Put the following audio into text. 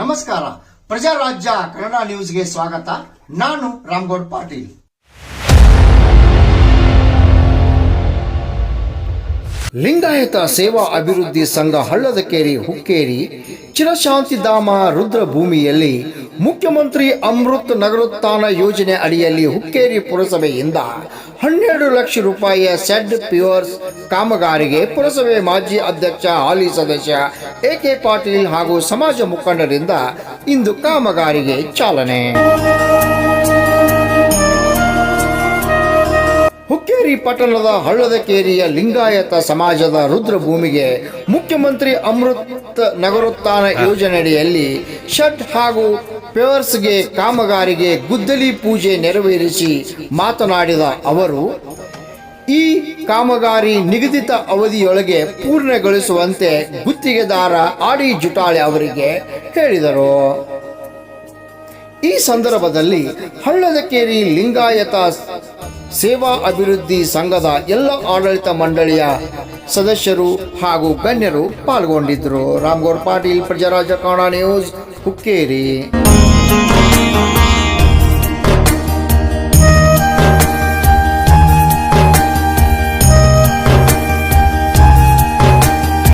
ನಮಸ್ಕಾರ. ಪ್ರಜಾರಾಜ್ಯ ಕನ್ನಡ ನ್ಯೂಸ್ಗೆ ಸ್ವಾಗತ. ನಾನು ರಾಮ್ಗೌಡ್ ಪಾಟೀಲ್. ಲಿಂಗಾಯತ ಸೇವಾ ಅಭಿವೃದ್ಧಿ ಸಂಘ ಹಳ್ಳದಕೇರಿ ಹುಕ್ಕೇರಿ ಚಿರಶಾಂತಿಧಾಮ ರುದ್ರಭೂಮಿಯಲ್ಲಿ ಮುಖ್ಯಮಂತ್ರಿ ಅಮೃತ್ ನಗರೋತ್ಥಾನ ಯೋಜನೆ ಅಡಿಯಲ್ಲಿ ಹುಕ್ಕೇರಿ ಪುರಸಭೆಯಿಂದ ಹನ್ನೆರಡು ಲಕ್ಷ ರೂಪಾಯಿಯ ಸೆಡ್ ಪ್ಯೂರ್ಸ್ ಕಾಮಗಾರಿಗೆ ಪುರಸಭೆ ಮಾಜಿ ಅಧ್ಯಕ್ಷ, ಹಾಲಿ ಸದಸ್ಯ ಎ ಕೆ ಪಾಟೀಲ್ ಹಾಗೂ ಸಮಾಜ ಮುಖಂಡರಿಂದ ಇಂದು ಕಾಮಗಾರಿಗೆ ಚಾಲನೆ. ಹುಕ್ಕೇರಿ ಪಟ್ಟಣದ ಹಳ್ಳದಕೇರಿಯ ಲಿಂಗಾಯತ ಸಮಾಜದ ರುದ್ರಭೂಮಿಗೆ ಮುಖ್ಯಮಂತ್ರಿ ಅಮೃತ್ ನಗರೋತ್ಥಾನ ಯೋಜನೆಯಡಿಯಲ್ಲಿ ಶಟ್ ಹಾಗೂ ಪೇವರ್ಸ್ಗೆ, ಕಾಮಗಾರಿಗೆ ಗುದ್ದಲಿ ಪೂಜೆ ನೆರವೇರಿಸಿ ಮಾತನಾಡಿದ ಅವರು, ಈ ಕಾಮಗಾರಿ ನಿಗದಿತ ಅವಧಿಯೊಳಗೆ ಪೂರ್ಣಗೊಳಿಸುವಂತೆ ಗುತ್ತಿಗೆದಾರ ಆಡಿ ಜುಟಾಳೆ ಅವರಿಗೆ ಹೇಳಿದರು. ಈ ಸಂದರ್ಭದಲ್ಲಿ ಹಳ್ಳದಕೇರಿ ಲಿಂಗಾಯತ ಸೇವಾ ಅಭಿವೃದ್ಧಿ ಸಂಘದ ಎಲ್ಲ ಆಡಳಿತ ಮಂಡಳಿಯ ಸದಸ್ಯರು ಹಾಗೂ ಗಣ್ಯರು ಪಾಲ್ಗೊಂಡಿದ್ದರು. Ramgaur Patil, Prajaraja news, Hukkeri. Thank you.